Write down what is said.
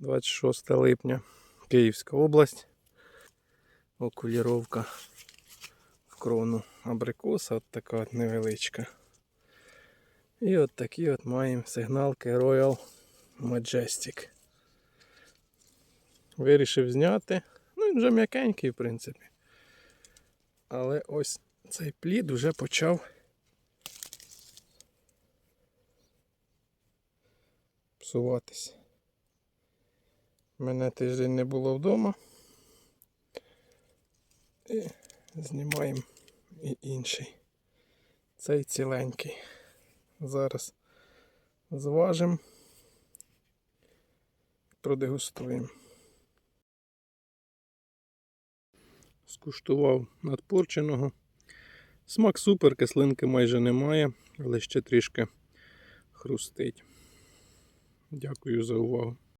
26 липня, Київська область. Окуліровка в крону абрикоса, от така от невеличка. І от такі от маємо сигналки Royal Majestic. Вирішив зняти. Ну, він вже м'якенький, в принципі. Але ось цей плід вже почав псуватись. Мене тиждень не було вдома. І знімаємо і інший. Цей ціленький. Зараз зважимо, продегустуємо. Скуштував надпорченого. Смак супер, кислинки майже немає, але ще трішки хрустить. Дякую за увагу.